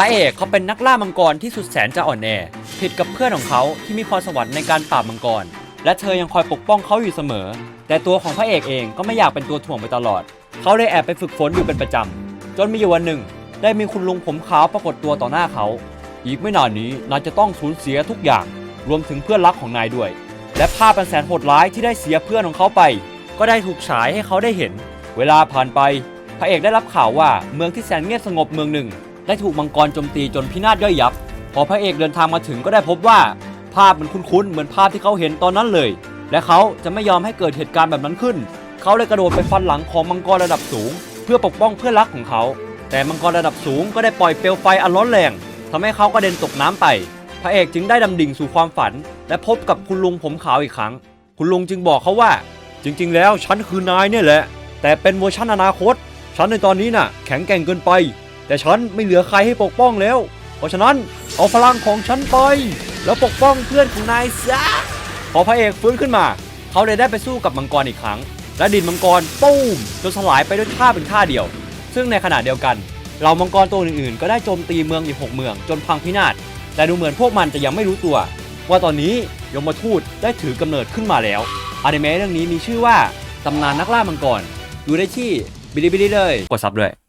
ระเอกเขาเป็นนักล่ามังกรที่สุดแสนจะอ่อนแอ ผิดกับเพื่อนของเขาที่มีพรสวรรค์ในการปราบมังกร และเธอยังคอยปกป้องเขาอยู่เสมอ แต่ตัวของพระเอกเองก็ไม่อยากเป็นตัวถ่วงไปตลอด เขาเลยแอบไปฝึกฝนอยู่เป็นประจำ จนมีอยู่วันหนึ่ง ได้มีคุณลุงผมขาวปรากฏตัวต่อหน้าเขา อีกไม่นานนี้นายจะต้องสูญเสียทุกอย่าง รวมถึงเพื่อนรักของนายด้วย และภาพเป็นแสนโหดร้ายที่ได้เสียเพื่อนของเขาไป ก็ได้ถูกฉายให้เขาได้เห็น เวลาผ่านไป พระเอกได้รับข่าวว่าเมืองที่แสนเงียบสงบเมืองหนึ่ง ได้ถูกมังกรโจมตีจนพินาศย่อยยับ พอพระเอกเดินทางมาถึงก็ได้พบว่า ภาพมันคุ้นๆเหมือนภาพที่เขาเห็นตอนนั้นเลย และเขาจะไม่ยอมให้เกิดเหตุการณ์แบบนั้นขึ้น เขาเลยกระโดดไปฟันหลังของมังกรระดับสูง เพื่อปกป้องเพื่อนรักของเขา แต่มังกรระดับสูงก็ได้ปล่อยเปลวไฟอันร้อนแรงทำให้เขากระเด็นตกน้ำไป พระเอกจึงได้ดำดิ่งสู่ความฝัน และพบกับคุณลุงผมขาวอีกครั้ง คุณลุงจึงบอกเขาว่า จริง ๆ แล้วฉันคือนายเนี่ยแหละ แต่เป็นเวอร์ชันอนาคต ฉันในตอนนี้น่ะ แข็งแกร่งเกินไป แต่ฉันไม่เหลือใครให้ปกป้องแล้ว เพราะฉะนั้นเอาพลังของฉันไป แล้วปกป้องเพื่อนของนายซะพอพระเอกฟื้นขึ้นมา เขาเลยได้ไปสู้กับมังกรอีกครั้ง และดินมังกรตุ้มจนสลายไปด้วยท่าเป็นท่าเดียว ซึ่งในขณะเดียวกันเหล่ามังกรตัวอื่นๆ ก็ได้โจมตีเมืองอีกหกเมืองจนพังพินาศแต่ดูเหมือนพวกมันจะยังไม่รู้ตัว ว่าตอนนี้ยมทูตได้ถือกำเนิดขึ้นมาแล้วอนิเมะเรื่องนี้มีชื่อว่าตำนานนักล่ามังกรดูได้ที่บิลิบิลิเลยกดซับด้วย